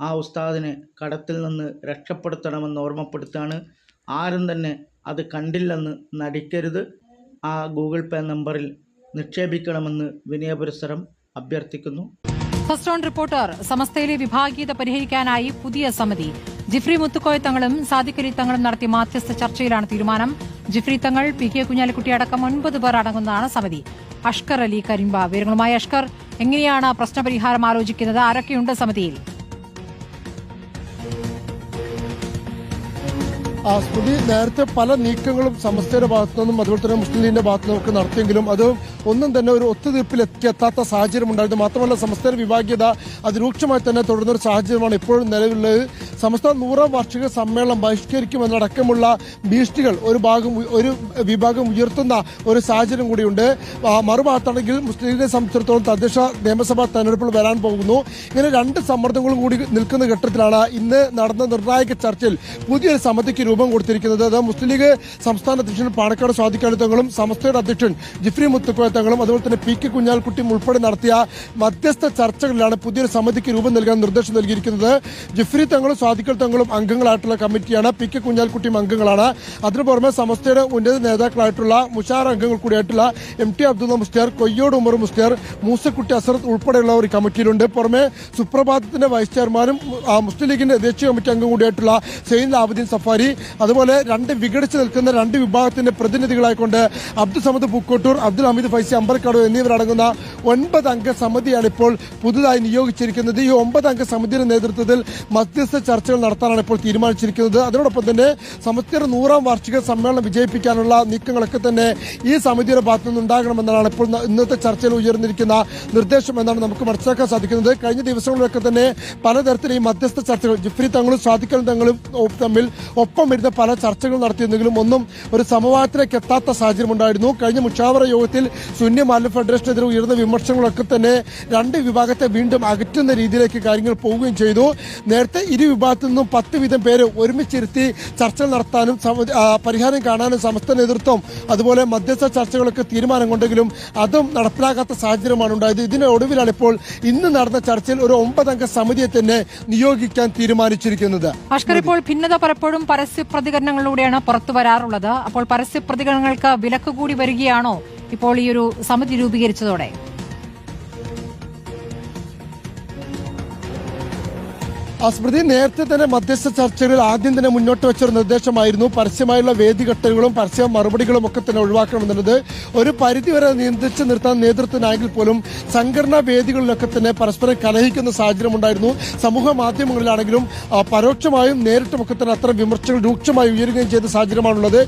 ആ ഉസ്താദിനെ കടത്തിൽ നിന്ന് രക്ഷപ്പെടുത്തണമെന്ന് ഓർമ്മപ്പെടുത്തുകയാണ്. ആരും തന്നെ അത് കണ്ടില്ലെന്ന് നടിക്കരുത്. ആ ഗൂഗിൾ പേ നമ്പറിൽ നിക്ഷേപിക്കണമെന്ന് വിനയപുരസരം അഭ്യർത്ഥിക്കുന്നു. ഫസ്റ്റ് റൗണ്ട് റിപ്പോർട്ടർ സമസ്തയിലെ വിഭാഗീയത പരിഹരിക്കാനായി പുതിയ സമിതി. ജിഫ്രി മുത്തുക്കോയ തങ്ങളും സാദിഖ് അലി തങ്ങളും നടത്തിയ മാധ്യസ്ഥ ചർച്ചയിലാണ് തീരുമാനം. ജിഫ്രി തങ്ങൾ പി കെ കുഞ്ഞാലിക്കുട്ടി അടക്കം ഒൻപത് പേർ അടങ്ങുന്നതാണ് സമിതി. അഷ്കർ അലി കരിമ്പ വിവരങ്ങളുമായി അഷ്കർ എങ്ങനെയാണ് പ്രശ്നപരിഹാരം ആലോചിക്കുന്നത്? ആരൊക്കെയുണ്ട് സമിതിയിൽ? സ്മൃതി നേരത്തെ പല നീക്കങ്ങളും സമസ്തയുടെ ഭാഗത്തു നിന്നും അതുപോലെ തന്നെ മുസ്ലിം ലീഗിന്റെ ഭാഗത്തു നിന്നും ഒക്കെ നടത്തിയെങ്കിലും അത് ഒന്നും തന്നെ ഒരു ഒത്തുതീർപ്പിലെത്താത്ത സാഹചര്യം ഉണ്ടായിരുന്നു മാത്രമല്ല സംസ്ഥാന വിഭാഗീയത അതിരൂക്ഷമായി തന്നെ തുടരുന്ന ഒരു സാഹചര്യമാണ് ഇപ്പോഴും നിലവിലുള്ളത്. സമസ്ത നൂറാം വാർഷിക സമ്മേളനം ബഹിഷ്കരിക്കുമെന്നടക്കമുള്ള ഭീഷണികൾ ഒരു ഭാഗം ഒരു വിഭാഗം ഉയർത്തുന്ന ഒരു സാഹചര്യം കൂടിയുണ്ട്. മറുഭാഗത്താണെങ്കിൽ മുസ്ലിം ലീഗിനെ സംബന്ധിച്ചിടത്തോളം തദ്ദേശ നിയമസഭാ തെരഞ്ഞെടുപ്പിൽ വരാൻ പോകുന്നു. ഇങ്ങനെ രണ്ട് സമ്മർദ്ദങ്ങളും കൂടി നിൽക്കുന്ന ഘട്ടത്തിലാണ് ഇന്ന് നടന്ന നിർണായക ചർച്ചയിൽ പുതിയൊരു സമിതിക്ക് രൂപം കൊടുത്തിരിക്കുന്നത്. അത് മുസ്ലിം ലീഗ് സംസ്ഥാന അധ്യക്ഷൻ പാണക്കാട് സ്വാധികാരിത്വങ്ങളും സമസ്തയുടെ അധ്യക്ഷൻ ജിഫ്രി മുത്തുക്കോയത്തങ്ങളും അതുപോലെ തന്നെ പി കെ കുഞ്ഞാൽക്കുട്ടിയും ഉൾപ്പെടെ നടത്തിയ മധ്യസ്ഥ ചർച്ചകളിലാണ് പുതിയൊരു സമിതിക്ക് രൂപം നൽകാൻ നിർദ്ദേശം നൽകിയിരിക്കുന്നത്. ജിഫ്രി തങ്ങളും സ്വാധികൾ തങ്ങളും അംഗങ്ങളായിട്ടുള്ള കമ്മിറ്റിയാണ്. പി കെ കുഞ്ഞാൽക്കുട്ടിയും അംഗങ്ങളാണ്. അതിനു പുറമെ സമസ്തയുടെ ഉന്നത നേതാക്കളായിട്ടുള്ള മുഷാർ അംഗങ്ങൾ കൂടിയായിട്ടുള്ള എം ടി അബ്ദുള്ള മുസ്ലിയാർ കൊയ്യോട് ഉമർ മുസ്ലിയാർ മൂസക്കുട്ടി അസറത്ത് ഉൾപ്പെടെയുള്ള ഒരു കമ്മിറ്റിയിലുണ്ട്. പുറമെ സുപ്രഭാതത്തിന്റെ വൈസ് ചെയർമാനും മുസ്ലിം ലീഗിന്റെ ദേശീയ കമ്മിറ്റി അംഗം കൂടിയായിട്ടുള്ള സെയിൻ ലാബുദ്ദീൻ സഫാരി അതുപോലെ രണ്ട് വിഘടിച്ച് നിൽക്കുന്ന രണ്ട് വിഭാഗത്തിന്റെ പ്രതിനിധികളായിക്കൊണ്ട് അബ്ദുൽ സമദ് പൂക്കോട്ടൂർ അബ്ദുൽ ഹമീദ് ഫൈസി അമ്പർക്കാട് എന്നിവരടങ്ങുന്ന ഒൻപത് അംഗ സമിതിയാണ് ഇപ്പോൾ പുതുതായി നിയോഗിച്ചിരിക്കുന്നത്. ഈ ഒമ്പത് അംഗ സമിതിയുടെ നേതൃത്വത്തിൽ മധ്യസ്ഥ ചർച്ചകൾ നടത്താനാണ് ഇപ്പോൾ തീരുമാനിച്ചിരിക്കുന്നത്. അതിനോടൊപ്പം തന്നെ സമസ്തയുടെ നൂറാം വാർഷിക സമ്മേളനം വിജയിപ്പിക്കാനുള്ള നീക്കങ്ങളൊക്കെ തന്നെ ഈ സമിതിയുടെ ഭാഗത്തു നിന്നുണ്ടാകണമെന്നാണ് ഇപ്പോൾ ഇന്നത്തെ ചർച്ചയിൽ ഉയർന്നിരിക്കുന്ന നിർദ്ദേശം എന്നാണ് നമുക്ക് മനസ്സിലാക്കാൻ സാധിക്കുന്നത്. കഴിഞ്ഞ ദിവസങ്ങളിലൊക്കെ തന്നെ പലതരത്തിൽ ഈ മധ്യസ്ഥ ചർച്ചകൾ ജിഫ്രി തങ്ങളും സാധിക്കൽ തങ്ങളും തമ്മിൽ ഒപ്പം ഇരുന്ന പല ചർച്ചകൾ നടത്തിയിരുന്നെങ്കിലും ഒന്നും ഒരു സമവായത്തിലേക്ക് എത്താത്ത സാഹചര്യം ഉണ്ടായിരുന്നു കഴിഞ്ഞ മുഷാവറ യോഗത്തിൽ സുന്നി മാലിന്യ ഫെഡറേഷനെതിരെ ഉയർന്ന വിമർശനങ്ങളൊക്കെ തന്നെ രണ്ട് വിഭാഗത്തെ വീണ്ടും അകറ്റുന്ന രീതിയിലേക്ക് കാര്യങ്ങൾ പോവുകയും ചെയ്തു. നേരത്തെ ഇരു വിഭാഗത്തു നിന്നും പത്ത് വീതം പേര് ഒരുമിച്ചിരുത്തി ചർച്ച നടത്താനും പരിഹാരം കാണാനും സമസ്ത നേതൃത്വം അതുപോലെ മധ്യസ്ഥ ചർച്ചകളൊക്കെ തീരുമാനം കൊണ്ടെങ്കിലും അതും നടപ്പിലാക്കാത്ത സാഹചര്യമാണ് ഉണ്ടായത്. ഇതിന് ഒടുവിലാണ് ഇപ്പോൾ ഇന്ന് നടന്ന ചർച്ചയിൽ ഒരു ഒമ്പതംഗ സമിതിയെ തന്നെ നിയോഗിക്കാൻ തീരുമാനിച്ചിരിക്കുന്നത്. ഇപ്പോൾ ഭിന്നത പലപ്പോഴും പരസ്യ പ്രതികരണങ്ങളിലൂടെയാണ് പുറത്തു വരാറുള്ളത്. അപ്പോൾ പരസ്യ പ്രതികരണങ്ങൾക്ക് വിലക്ക് കൂടി വരികയാണോ? ഇപ്പോൾ ഈ ഒരു സമിതി രൂപീകരിച്ചതോടെ. സ്മൃതി നേരത്തെ തന്നെ മധ്യസ്ഥ ചർച്ചകളിൽ ആദ്യം തന്നെ മുന്നോട്ട് വെച്ച ഒരു നിർദ്ദേശമായിരുന്നു. പരസ്യമായുള്ള വേദികെട്ടലുകളും പരസ്യ മറുപടികളും ഒക്കെ തന്നെ ഒഴിവാക്കണമെന്നുള്ളത്. ഒരു പരിധിവരെ നിയന്ത്രിച്ച് നിർത്താൻ നേതൃത്വത്തിനായെങ്കിൽ പോലും സംഘടനാ വേദികളിലൊക്കെ തന്നെ പരസ്പരം കലഹിക്കുന്ന സാഹചര്യം ഉണ്ടായിരുന്നു. സമൂഹ മാധ്യമങ്ങളിലാണെങ്കിലും പരോക്ഷമായും നേരിട്ടുമൊക്കെ തന്നെ അത്തരം വിമർശകൾ രൂക്ഷമായി ഉയരുകയും ചെയ്ത സാഹചര്യമാണുള്ളത്.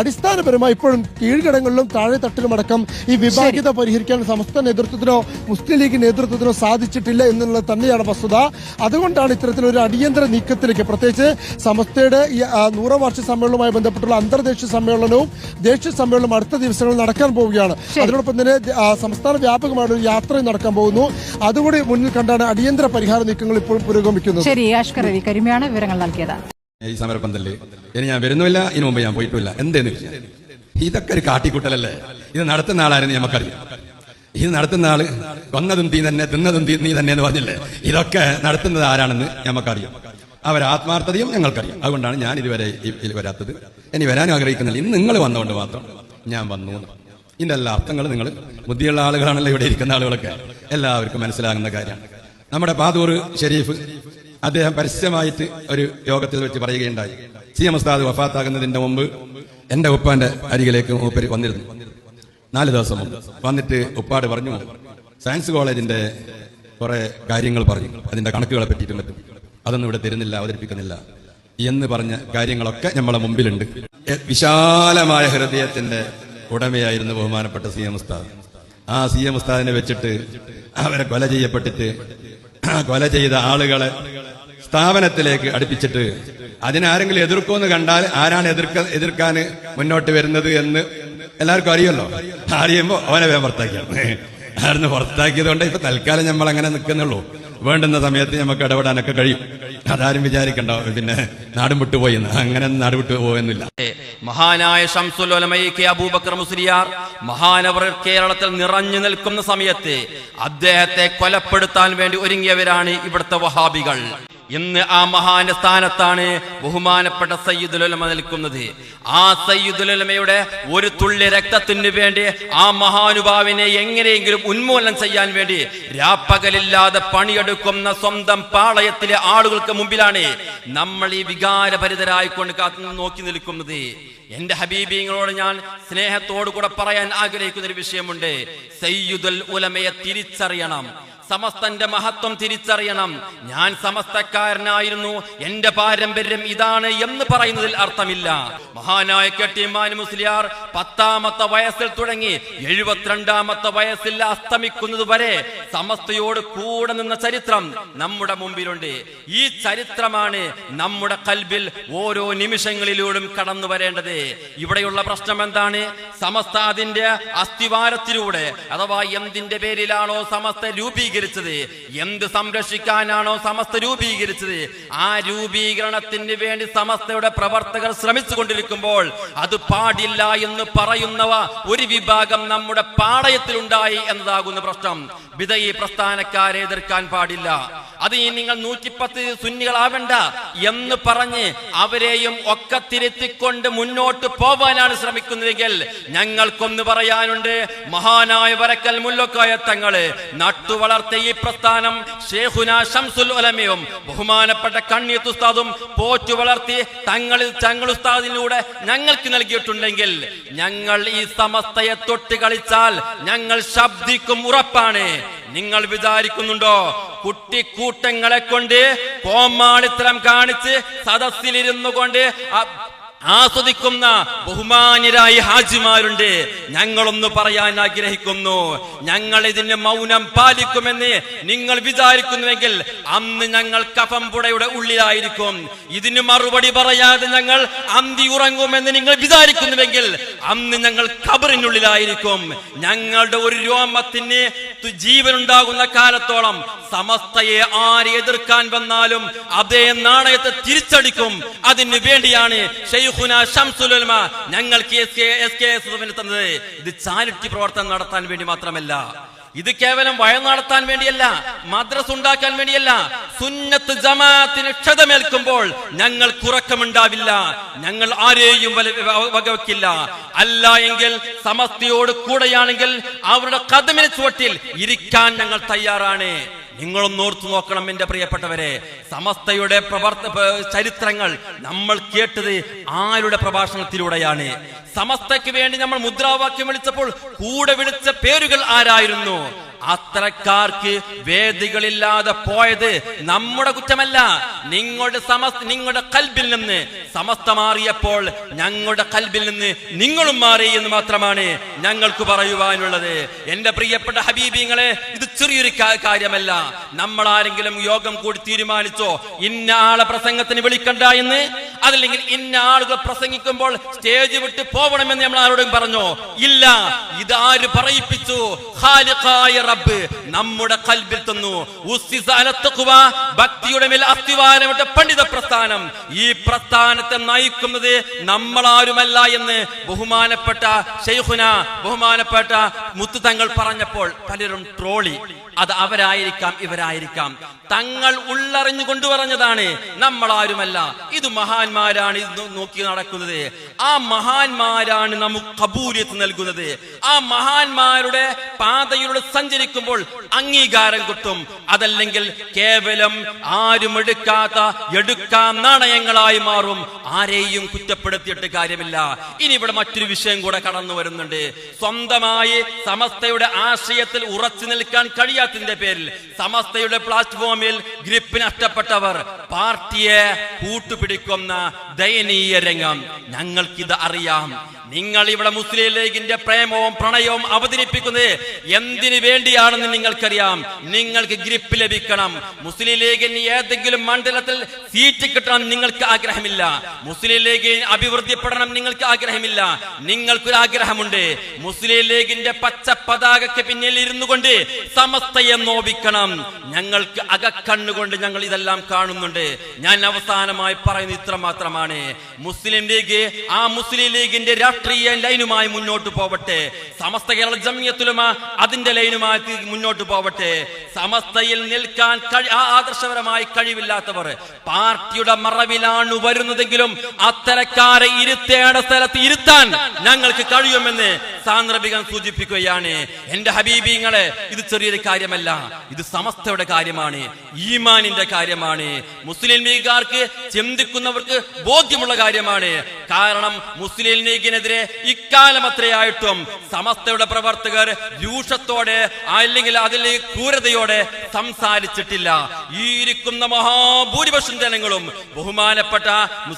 അടിസ്ഥാനപരമായി ഇപ്പോഴും കീഴ്ഘടങ്ങളിലും താഴെ തട്ടിലുമടക്കം ഈ വിഭാഗീയത പരിഹരിക്കാൻ സമസ്ത നേതൃത്വത്തിനോ മുസ്ലിം ലീഗ് നേതൃത്വത്തിനോ സാധിച്ചിട്ടില്ല എന്നുള്ളത് തന്നെയാണ് വസ്തുത. അതുകൊണ്ടാണ് ഇത്തരത്തിലൊരു അടിയന്തര നീക്കത്തിലേക്ക് പ്രത്യേകിച്ച് സമസ്തയുടെ ഈ നൂറാം വാർഷിക സമ്മേളനവുമായി ബന്ധപ്പെട്ടുള്ള അന്തർദേശീയ സമ്മേളനവും ദേശീയ സമ്മേളനവും അടുത്ത ദിവസങ്ങളിൽ നടക്കാൻ പോവുകയാണ്. അതിനോടൊപ്പം തന്നെ സംസ്ഥാന വ്യാപകമായ ഒരു യാത്രയും നടക്കാൻ പോകുന്നു. അതുകൂടി മുന്നിൽ കണ്ടാണ് അടിയന്തര പരിഹാര നീക്കങ്ങൾ ഇപ്പോൾ പുരോഗമിക്കുന്നത്. ശരി അഷ്കർ അലി കരിമയാണ് വിവരങ്ങൾ നൽകിയത്. ഈ സമരപ്പന്തലിൽ ഇനി ഞാൻ വരുന്നില്ല ഇതിനു മുമ്പ് ഞാൻ പോയിട്ടില്ല എന്തേന്ന് ഇതൊക്കെ ഒരു കാട്ടിക്കൂട്ടലല്ലേ? ഇത് നടത്തുന്ന ആളായിരുന്നു നമുക്കറിയാം. ഇത് നടത്തുന്ന ആൾ വന്നതും തീ തന്നെ തിന്നതും തീ നീ തന്നെ എന്ന് പറഞ്ഞില്ലേ? ഇതൊക്കെ നടത്തുന്നത് ആരാണെന്ന് നമുക്കറിയാം അവർ ആത്മാർത്ഥതയും ഞങ്ങൾക്കറിയാം. അതുകൊണ്ടാണ് ഞാൻ ഇതുവരെ വരാത്തത്. ഇനി വരാനും ആഗ്രഹിക്കുന്നില്ല. ഇന്ന് നിങ്ങൾ വന്നുകൊണ്ട് മാത്രം ഞാൻ വന്നു. ഇതിന്റെ എല്ലാ അർത്ഥങ്ങളും നിങ്ങൾ ബുദ്ധിയുള്ള ആളുകളാണല്ലോ ഇവിടെ ഇരിക്കുന്ന ആളുകളൊക്കെ. എല്ലാവർക്കും മനസ്സിലാകുന്ന കാര്യമാണ് നമ്മുടെ പാതൂർ ഷെരീഫ് അദ്ദേഹം പരസ്യമായിട്ട് ഒരു യോഗത്തിൽ വെച്ച് പറയുകയുണ്ടായി. സി എം ഉസ്താദ് വഫാത്താകുന്നതിന്റെ മുമ്പ് എന്റെ ഉപ്പാന്റെ അരികിലേക്ക് മൂപ്പര് വന്നിരുന്നു. നാല് ദിവസം വന്നിട്ട് ഉപ്പാട് പറഞ്ഞു സയൻസ് കോളേജിന്റെ കുറെ കാര്യങ്ങൾ പറഞ്ഞു. അതിന്റെ കണക്കുകളെ പറ്റിയിട്ടും പറ്റും അതൊന്നും ഇവിടെ തരുന്നില്ല അവതരിപ്പിക്കുന്നില്ല. എന്ന് പറഞ്ഞ കാര്യങ്ങളൊക്കെ നമ്മളെ മുമ്പിലുണ്ട്. വിശാലമായ ഹൃദയത്തിന്റെ ഉടമയായിരുന്നു ബഹുമാനപ്പെട്ട സി എം ഉസ്താദ്. ആ സി എം ഉസ്താദിനെ വെച്ചിട്ട് അവരെ കൊല ചെയ്യപ്പെട്ടിട്ട് കൊല ചെയ്ത ആളുകളെ സ്ഥാപനത്തിലേക്ക് അടുപ്പിച്ചിട്ട് അതിനാരെങ്കിലും എതിർക്കുമെന്ന് കണ്ടാൽ ആരാണ് എതിർക്ക എതിർക്കാൻ മുന്നോട്ട് വരുന്നത് എന്ന് എല്ലാവർക്കും അറിയല്ലോ അറിയുമ്പോൾ അവനെ വേഗം പുറത്താക്കിയാണ് ആയിരുന്നു പുറത്താക്കിയത് കൊണ്ട് ഇപ്പൊ തൽക്കാലം നമ്മൾ അങ്ങനെ നിൽക്കുന്നുള്ളൂ. വേണ്ടുന്ന സമയത്ത് നമുക്ക് ഇടപെടാനൊക്കെ കഴിയും. അതാരും വിചാരിക്കണ്ട പിന്നെ നാടും വിട്ടു പോയി അങ്ങനെ നാട് വിട്ടു പോയെന്നില്ല. മഹാനായ അബൂബക്കർ മുസ്ലിയാർ മഹാനവർ കേരളത്തിൽ നിറഞ്ഞു നിൽക്കുന്ന സമയത്ത് അദ്ദേഹത്തെ കൊലപ്പെടുത്താൻ വേണ്ടി ഒരുങ്ങിയവരാണ് ഇവിടുത്തെ വഹാബികൾ. ഇന്ന് ആ മഹാന സ്ഥാനത്താണ് ബഹുമാനപ്പെട്ട സയ്യിദുലമ നിൽക്കുന്നത്. ആ സയ്യിദുലമയുടെ ഒരു തുള്ളി രക്തത്തിന് വേണ്ടി ആ മഹാനുഭാവിനെ എങ്ങനെയെങ്കിലും ഉന്മൂലനം ചെയ്യാൻ വേണ്ടി രാപ്പകലില്ലാതെ പണിയെടുക്കുന്ന സ്വന്തം പാളയത്തിലെ ആളുകൾക്ക് മുമ്പിലാണ് നമ്മൾ ഈ വികാരഭരിതരായിക്കൊണ്ട് കാത്തു നോക്കി നിൽക്കുന്നത്. എന്റെ ഹബീബിങ്ങളോട് ഞാൻ സ്നേഹത്തോടു കൂടെ പറയാൻ ആഗ്രഹിക്കുന്ന ഒരു വിഷയമുണ്ട്. സയ്യിദുൽ ഉലമയെ തിരിച്ചറിയണം. സമസ്തന്റെ മഹത്വം തിരിച്ചറിയണം. ഞാൻ സമസ്തക്കാരനായിരുന്നു. എന്റെ പാരമ്പര്യം ഇതാണ് എന്ന് പറയുന്നതിൽ അർത്ഥമില്ല. മഹാനായ കെട്ടിമാൻ മുസ്ലിയാർ പത്താമത്തെ വയസ്സിൽ തുടങ്ങി എഴുപത്തിരണ്ടാമത്തെ വയസ്സിൽ അസ്തമിക്കുന്നത് വരെ സമസ്തയോട് കൂടെ നിന്ന ചരിത്രം നമ്മുടെ മുമ്പിലുണ്ട്. ഈ ചരിത്രമാണ് നമ്മുടെ കൽബിൽ ഓരോ നിമിഷങ്ങളിലൂടും കടന്നു വരേണ്ടത്. ഇവിടെയുള്ള പ്രശ്നം എന്താണ്? സമസ്ത അതിന്റെ അസ്ഥിവാരത്തിലൂടെ അഥവാ എന്തിന്റെ പേരിലാണോ സമസ്ത രൂപീകരിച്ചത്? എന്ത് സംരക്ഷിക്കാനാണോ സമസ്ത രൂപീകരിച്ചത്? ആ രൂപീകരണത്തിന് വേണ്ടി സമസ്തയുടെ പ്രവർത്തകർ ശ്രമിച്ചു കൊണ്ടിരിക്കുമ്പോൾ അത് പാടില്ല എന്ന് പറയുന്നവ ഒരു വിഭാഗം നമ്മുടെ പാളയത്തിലുണ്ടായി എന്നതാകുന്ന പ്രശ്നം. വിധയി പ്രസ്ഥാനക്കാരെ എതിർക്കാൻ പാടില്ല. അത് ഈ നിങ്ങൾ നൂറ്റിപ്പത്ത് സുന്നികളാവണ്ട എന്ന് പറഞ്ഞ് അവരെയും ഒക്കെ തിരുത്തിക്കൊണ്ട് മുന്നോട്ട് പോവാനാണ് ശ്രമിക്കുന്നതെങ്കിൽ ഞങ്ങൾക്കൊന്ന് പറയാനുണ്ട് മഹാനായ വരക്കൽ മുല്ലക്കായ തങ്ങൾ നട്ടുവളർത്ത ഈ പ്രസ്ഥാനം ഷേഖുന ഷംസുൽ ഒലമയും ബഹുമാനപ്പെട്ട കണ്ണിയത്ത് ഉസ്താദും പോറ്റു വളർത്തി തങ്ങളിൽ തങ്ങൾ ഉസ്താദിലൂടെ ഞങ്ങൾക്ക് നൽകിയിട്ടുണ്ടെങ്കിൽ ഞങ്ങൾ ഈ സമസ്തയെ തൊട്ട് കളിച്ചാൽ ഞങ്ങൾ ശബ്ദിക്കും ഉറപ്പാണ്. നിങ്ങൾ വിചാരിക്കുന്നുണ്ടോ? കുട്ടിക്കൂട്ടങ്ങളെ കൊണ്ട് കോമാളിത്തരം കാണിച്ച് സദസ്സിലിരുന്നു കൊണ്ട് ആസ്വദിക്കുന്ന ബഹുമാനരായി ഹാജിമാരുണ്ട്. ഞങ്ങളൊന്ന് പറയാൻ ആഗ്രഹിക്കുന്നു. ഞങ്ങൾ ഇതിന് മൗനം പാലിക്കുമെന്ന് നിങ്ങൾ വിചാരിക്കുന്നുവെങ്കിൽ അന്ന് ഞങ്ങൾ കഫംപുടയുടെ ഉള്ളിലായിരിക്കും. ഇതിന് മറുപടി പറയാതെ ഞങ്ങൾ അന്തി ഉറങ്ങുമെന്ന് നിങ്ങൾ വിചാരിക്കുന്നുവെങ്കിൽ അന്ന് ഞങ്ങൾ കബറിനുള്ളിലായിരിക്കും ഞങ്ങളുടെ ഒരു രോമത്തിന് ജീവനുണ്ടാകുന്ന കാലത്തോളം സമസ്തയെ ആരെ എതിർക്കാൻ വന്നാലും അതേ നാണയത്തെ തിരിച്ചടിക്കും. അതിനു വേണ്ടിയാണ് ഷെയ്ഖുന ഷംസുലമ ഞങ്ങൾക്ക് S K S K S തന്നത്. ഇത് ചാരിറ്റി പ്രവർത്തനം നടത്താൻ വേണ്ടി മാത്രമല്ല. ഇത് കേവലം വയ നടത്താൻ വേണ്ടിയല്ല മദ്രസ് ഉണ്ടാക്കാൻ വേണ്ടിയല്ല. സുന്നത്ത് ജമാഅത്തിന് ക്ഷതമേൽക്കുമ്പോൾ ഞങ്ങൾ കുറക്കമുണ്ടാവില്ല. ഞങ്ങൾ ആരെയും വകവെക്കില്ല. അല്ല എങ്കിൽ സമസ്തയോട് കൂടെയാണെങ്കിൽ അവരുടെ കഥമിന് ചുവട്ടിൽ ഇരിക്കാൻ ഞങ്ങൾ തയ്യാറാണ്. നിങ്ങളൊന്ന് ഓർത്തു നോക്കണം എന്റെ പ്രിയപ്പെട്ടവരെ. സമസ്തയുടെ പ്രവർത്ത ചരിത്രങ്ങൾ നമ്മൾ കേട്ടത് ആരുടെ പ്രഭാഷണത്തിലൂടെയാണ്. സമസ്തയ്ക്ക് വേണ്ടി നമ്മൾ മുദ്രാവാക്യം വിളിച്ചപ്പോൾ കൂടെ വിളിച്ച പേരുകൾ ആരായിരുന്നു? അത്രക്കാർക്ക് വേദികളില്ലാതെ പോയത് നമ്മുടെ കുറ്റമല്ല. നിങ്ങളുടെ സമസ് നിങ്ങളുടെ കൽബിൽ നിന്ന് സമസ്ത മാറിയപ്പോൾ ഞങ്ങളുടെ കൽബിൽ നിന്ന് നിങ്ങളും മാറി എന്ന് മാത്രമാണ് ഞങ്ങൾക്ക് പറയുവാനുള്ളത്. എന്റെ പ്രിയപ്പെട്ട ഹബീബിങ്ങളെ ഇത് ചെറിയൊരു കാര്യമല്ല. നമ്മൾ ആരെങ്കിലും യോഗം കൂടി തീരുമാനിച്ചോ ഇന്ന ആളെ പ്രസംഗത്തിന് വിളിക്കണ്ട എന്ന്? അതല്ലെങ്കിൽ ഇന്ന ആളുകൾ പ്രസംഗിക്കുമ്പോൾ സ്റ്റേജ് വിട്ട് പോകണമെന്ന് നമ്മൾ ആരോടും പറഞ്ഞോ? ഇല്ല. ഇതാര് പറയിപ്പിച്ചു? ഖാലിഖായ റബ്ബ് നമ്മുടെ കൽബിൽ തന്നു. ഭക്തിയുടെ മേൽ അസ്ഥിവാരമിട്ട പണ്ഡിത പ്രസ്ഥാനം. ഈ പ്രസ്ഥാനത്തെ നയിക്കുന്നത് നമ്മളാരുമല്ല എന്ന് ബഹുമാനപ്പെട്ട ഷെയ്ഖുന ബഹുമാനപ്പെട്ട മുത്തു തങ്ങൾ പറഞ്ഞപ്പോൾ പലരും ട്രോളി. അത് അവരായിരിക്കാം ഇവരായിരിക്കാം. തങ്ങൾ ഉള്ളറിഞ്ഞു കൊണ്ടുപറഞ്ഞതാണ് പറഞ്ഞതാണ് നമ്മളാരുമല്ല. ഇത് മഹാന്മാരാണ് ഇത് നോക്കി നടക്കുന്നത്. ആ മഹാന്മാരാണ് നമുക്ക് കബൂലിയത്ത് നൽകുന്നത്. ആ മഹാന്മാരുടെ പാതയിലൂടെ സഞ്ചരിക്കുമ്പോൾ അംഗീകാരം കിട്ടും. അതല്ലെങ്കിൽ കേവലം ആരും എടുക്കാത്ത എടുക്കാം നാണയങ്ങളായി മാറും. ആരെയും കുറ്റപ്പെടുത്തിയിട്ട് കാര്യമില്ല. ഇനി ഇവിടെ മറ്റൊരു വിഷയം കൂടെ കടന്നു വരുന്നുണ്ട്. സ്വന്തമായി സമസ്തയുടെ ആശയത്തിൽ ഉറച്ചു നിൽക്കാൻ കഴിയാത്തതിന്റെ പേരിൽ സമസ്തയുടെ പ്ലാറ്റ്ഫോമിൽ ഗ്രിപ്പ് നഷ്ടപ്പെട്ടവർ പാർട്ടിയെ കൂട്ടുപിടിക്കുന്ന ദയനീയ രംഗം ഞങ്ങൾക്കിത് അറിയാം. നിങ്ങൾ ഇവിടെ മുസ്ലിം ലീഗിന്റെ പ്രേമവും പ്രണയവും അവതരിപ്പിക്കുന്നത് എന്തിനു വേണ്ടിയാണെന്ന് നിങ്ങൾക്കറിയാം. നിങ്ങൾക്ക് ഗ്രിപ്പ് ലഭിക്കണം. മുസ്ലിം ലീഗിന് ഏതെങ്കിലും മണ്ഡലത്തിൽ സീറ്റ് കിട്ടണം നിങ്ങൾക്ക് ആഗ്രഹമില്ല. മുസ്ലിം ലീഗിന് അഭിവൃദ്ധിപ്പെടണം നിങ്ങൾക്ക് ആഗ്രഹമില്ല. നിങ്ങൾക്കൊരു ആഗ്രഹമുണ്ട് മുസ്ലിം ലീഗിന്റെ പച്ച പതാകയ്ക്ക് പിന്നിൽ ഇരുന്നു കൊണ്ട് സമസ്തയെ നോവിക്കണം. ഞങ്ങൾക്ക് അകക്കണ്ണുകൊണ്ട് ഞങ്ങൾ ഇതെല്ലാം കാണുന്നുണ്ട്. ഞാൻ അവസാനമായി പറയുന്നത് ഇത്ര മാത്രമാണ് മുസ്ലിം ലീഗ് ആ മുസ്ലിം ലീഗിന്റെ രാഷ്ട്രീയ ലൈനുമായി മുന്നോട്ട് പോവട്ടെ. സമസ്ത കേരള ജമിയത്തുലമ അതിന്റെ ലൈനുമായി മുന്നോട്ട് പോവട്ടെ. സമസ്തയിൽ നിൽക്കാൻ ആദർശപരമായി കഴിവില്ലാത്തവർ പാർട്ടിയുടെ മറവിലാണ് വരുന്നതെങ്കിലും അത്തരക്കാരെ ഇരുത്തേണ്ട സ്ഥലത്ത് ഇരുത്താൻ ഞങ്ങൾക്ക് കഴിയുമെന്ന് സാന്ദർഭികം സൂചിപ്പിക്കുകയാണ്. എന്റെ ഹബീബിങ്ങളെ ഇത് ചെറിയൊരു കാര്യമല്ല. ഇത് സമസ്തയുടെ കാര്യമാണ്. ഈമാനിന്റെ കാര്യമാണ്. മുസ്ലിം ലീഗുകാർക്ക് ചിന്തിക്കുന്നവർക്ക് ബോധ്യമുള്ള കാര്യമാണ്. കാരണം മുസ്ലിം ലീഗിനെതിരെ ഇക്കാലം അത്രയായിട്ടും സമസ്തയുടെ പ്രവർത്തകർ രൂക്ഷത്തോടെ അല്ലെങ്കിൽ അതിൽ ക്രൂരതയോടെ സംസാരിച്ചിട്ടില്ല. ഈരിക്കുന്ന മഹാഭൂരിപക്ഷം ജനങ്ങളും ബഹുമാനപ്പെട്ട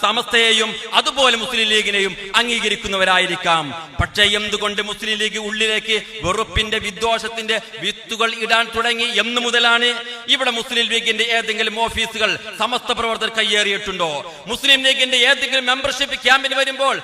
സമസ്തയെയും അതുപോലെ മുസ്ലിം ലീഗിനെയും അംഗീകരിക്കുന്നവരായിരിക്കാം. പക്ഷേ എന്തുകൊണ്ട് മുസ്ലിം ലീഗ് ഉള്ളിലേക്ക് വെറുപ്പിന്റെ വിദ്വേഷത്തിന്റെ വിത്തുകൾ ഇടാൻ തുടങ്ങി എന്ന് മുതലാണ് ഇവിടെ മുസ്ലിം ലീഗിന്റെ ഏതെങ്കിലും ഓഫീസുകൾ സമസ്ത പ്രവർത്തകർ കയ്യേറിയിട്ടുണ്ടോ? മുസ്ലിം ലീഗിന്റെ ഏതെങ്കിലും മെമ്പർഷിപ്പ് ക്യാമ്പിന് വരുമ്പോൾ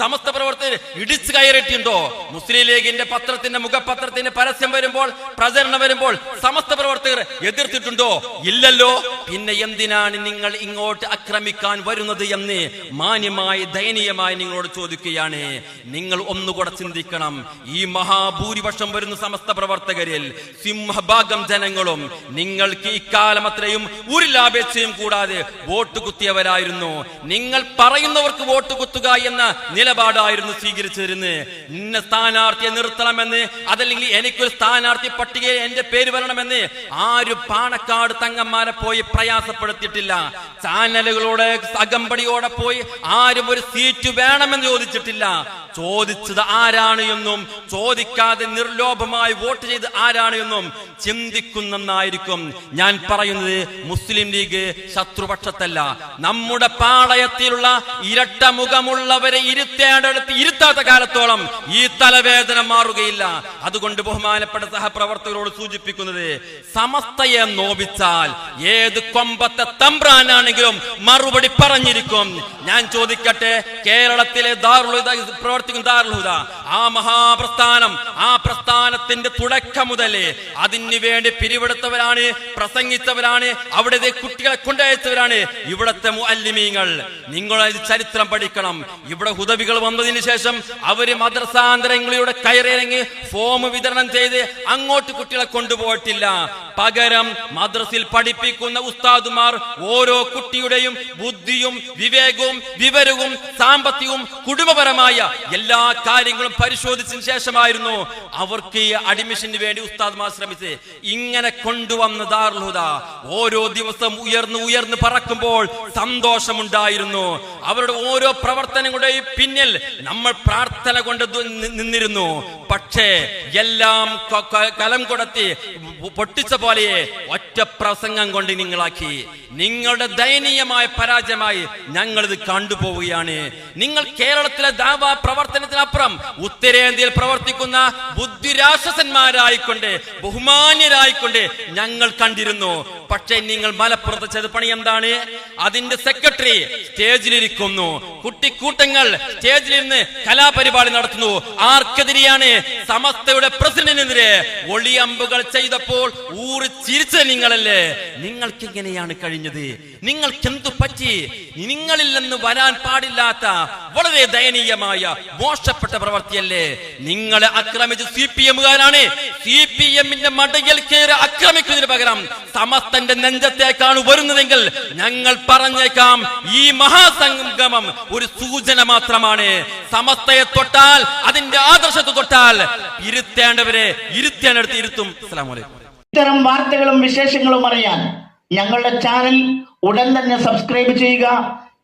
സമസ്ത പ്രവർത്തകർ ഇടിച്ചു കയറിയിട്ടുണ്ടോ? മുസ്ലിം ലീഗിന്റെ പത്രത്തിന്റെ മുഖപത്രത്തിന്റെ പരസ്യം വരുമ്പോൾ പ്രചരണം വരുമ്പോൾ സമസ്ത പ്രവർത്തകർ എതിർത്തിട്ടുണ്ടോ? ഇല്ലല്ലോ. പിന്നെ എന്തിനാണ് നിങ്ങൾ ഇങ്ങോട്ട് ആക്രമിക്കാൻ വരുന്നത് എന്ന് മാന്യമായി ദയനീയമായി നിങ്ങളോട് ചോദിക്കുകയാണ്. നിങ്ങൾ ഒന്നുകൂടെ ചിന്തിക്കണം. ഈ മഹാഭൂരിപക്ഷം വരുന്ന സമസ്ത പ്രവർത്തകരിൽ സിംഹഭാഗം ജനങ്ങളും നിങ്ങൾക്ക് ഇക്കാലം അത്രയും ഒരു ലാഭേച്ഛയും കൂടാതെ വോട്ട് കുത്തിയവരായിരുന്നു. നിങ്ങൾ പറയുന്നവർക്ക് വോട്ട് കുത്തുക എന്ന നിലപാടായിരുന്നു സ്വീകരിച്ചിരുന്നത്. ഇന്ന സ്ഥാനാർത്ഥിയെ നിർത്തണമെന്ന് അതല്ലെങ്കിൽ എനിക്കൊരു സ്ഥാനാർത്ഥി പട്ടികയിൽ എന്റെ പേര് വരണമെന്ന് ആരും പാണക്കാട് തങ്ങന്മാരെ പോയി പ്രയാസപ്പെടുത്തിയിട്ടില്ല. ചാനലുകളോട് അകമ്പടിയോടെ പോയി ആരും ഒരു സീറ്റ് വേണമെന്ന് ചോദിച്ചിട്ടില്ല. ചോദിച്ചത് ആരാണ് എന്നും ചോദിക്കാതെ നിർലോഭമായി വോട്ട് ചെയ്ത് ആരാണ് എന്നും ചിന്തിക്കുന്നെന്നായിരിക്കും. ഞാൻ പറയുന്നത് മുസ്ലിം ലീഗ് ശത്രുപക്ഷത്തല്ല. നമ്മുടെ പാളയത്തിലുള്ള ഇരട്ട മുഖമുള്ളവരെ ഇരുത്തേണ്ടടുത്ത് ഇരുത്താത്ത കാലത്തോളം ഈ തലവേദന മാറുകയില്ല. അതുകൊണ്ട് ബഹുമാനപ്പെട്ട സഹപ്രവർത്തകരോട് സൂചിപ്പിക്കുന്നത് സമസ്തയെ നോപിച്ചാൽ ഏത് കൊമ്പത്തെ തമ്പ്രാനാണെങ്കിലും മറുപടി പറഞ്ഞിരിക്കും. ഞാൻ ചോദിക്കട്ടെ കേരളത്തിലെ ദാറുൽഹുദ പ്രവർത്തിക്കുന്ന ആ മഹാപ്രസ്ഥാനം ആ പ്രസ്ഥാനത്തിന്റെ തുടക്കം മുതലേ അതിന് വേണ്ടി പിരിവെടുത്തവരാണ് പ്രസംഗിച്ചവരാണ് അവിടുത്തെ കുട്ടികളെ കൊണ്ടയച്ചവരാണ് ഇവിടത്തെ മുഅല്ലിമീങ്ങൾ നിങ്ങൾ ചരിത്രം പഠിക്കണം. ഇവിടെ ഹുദവികൾ വന്നതിന് ശേഷം അവർ മദ്രസാന്തരങ്ങളിലൂടെ കയറിയിറങ്ങി ഫോം വിതരണം ചെയ്ത് അങ്ങോട്ട് കുട്ടികളെ കൊണ്ടുപോയിട്ടില്ല. പകരം മദ്രസിൽ പഠിപ്പിക്കുന്ന ഉസ്താദുമാർ ഓരോ കുട്ടിയുടെയും ബുദ്ധിയും വിവേകവും വിവരവും സാമ്പത്തികവും കുടുംബപരമായ എല്ലാ കാര്യങ്ങളും പരിശോധിച്ചതിന് ശേഷമായിരുന്നു അവർക്ക് ഈ അഡ്മിഷന് വേണ്ടി ഉസ്താദ്മാർ ശ്രമിച്ച് ഇങ്ങനെ കൊണ്ടുവന്ന ദാർഹുദ ഓരോ ദിവസം ഉയർന്നു ഉയർന്നു പറക്കുമ്പോൾ സന്തോഷമുണ്ടായിരുന്നു. അവരുടെ ഓരോ പ്രവർത്തനങ്ങളുടെയും പിന്നിൽ നമ്മൾ പ്രാർത്ഥന കൊണ്ട് നിന്നിരുന്നു. പക്ഷേ എല്ലാം കലം കൊടുത്തി പൊട്ടിച്ച പോലെ ഒറ്റ പ്രസംഗം കൊണ്ട് നിങ്ങളാക്കി. നിങ്ങളുടെ ദയനീയമായ പരാജയമായി ഞങ്ങളിത് കണ്ടുപോവുകയാണ്. നിങ്ങൾ കേരളത്തിലെ ദാവാ പ്രവർത്തനത്തിനപ്പുറം ഉത്തരേന്ത്യയിൽ പ്രവർത്തിക്കുന്ന ബുദ്ധിരാക്ഷസന്മാരായിക്കൊണ്ട് ബഹുമാന്യരായിക്കൊണ്ട് ഞങ്ങൾ കണ്ടിരുന്നു. പക്ഷേ നിങ്ങൾ മലപ്പുറത്ത് ചെയ്ത പണി എന്താണ്? അതിന്റെ സെക്രട്ടറി സ്റ്റേജിലിരിക്കുന്നു. കുട്ടിക്കൂട്ടങ്ങൾ സ്റ്റേജിലിരുന്ന് കലാപരിപാടി നടത്തുന്നു. ആർക്കെതിരെയാണ്? സമസ്തയുടെ പ്രസിഡന്റിനെതിരെ ഒളിയമ്പുകൾ ചെയ്തപ്പോൾ ഊറി ചിരിച്ച നിങ്ങളല്ലേ? നിങ്ങൾക്ക് എങ്ങനെയാണ് കഴിഞ്ഞത്? നിങ്ങൾക്ക് എന്തു പറ്റി? നിങ്ങളിൽ നിന്ന് വരാൻ പാടില്ലാത്ത വളരെ ദയനീയമായ മോശപ്പെട്ട പ്രവൃത്തിയല്ലേ? നിങ്ങളെ ആക്രമിച്ച് സി പി എമ്മുകാരാണ്. സി പി എമ്മിന്റെ മടയിൽ കയറി ആക്രമിക്കുന്നതിന് പകരം സമസ്തന്റെ നെഞ്ചത്തേക്കാണ് വരുന്നതെങ്കിൽ ഞങ്ങൾ പറഞ്ഞേക്കാം ഈ മഹാസംഗമം ഒരു സൂചന മാത്രമാണ്. സമസ്തയെ തൊട്ടാൽ അതിന്റെ ആദർശത്തെ തൊട്ടാൽ ഇരുത്തേണ്ടവരെ ഇരുത്തേണ്ടടുത്ത് ഇരുത്തും. അസ്സലാമു അലൈക്കും. ഇത്തരം വാർത്തകളും വിശേഷങ്ങളും അറിയാൻ ഞങ്ങളുടെ ചാനൽ ഉടൻ തന്നെ സബ്സ്ക്രൈബ് ചെയ്യുക.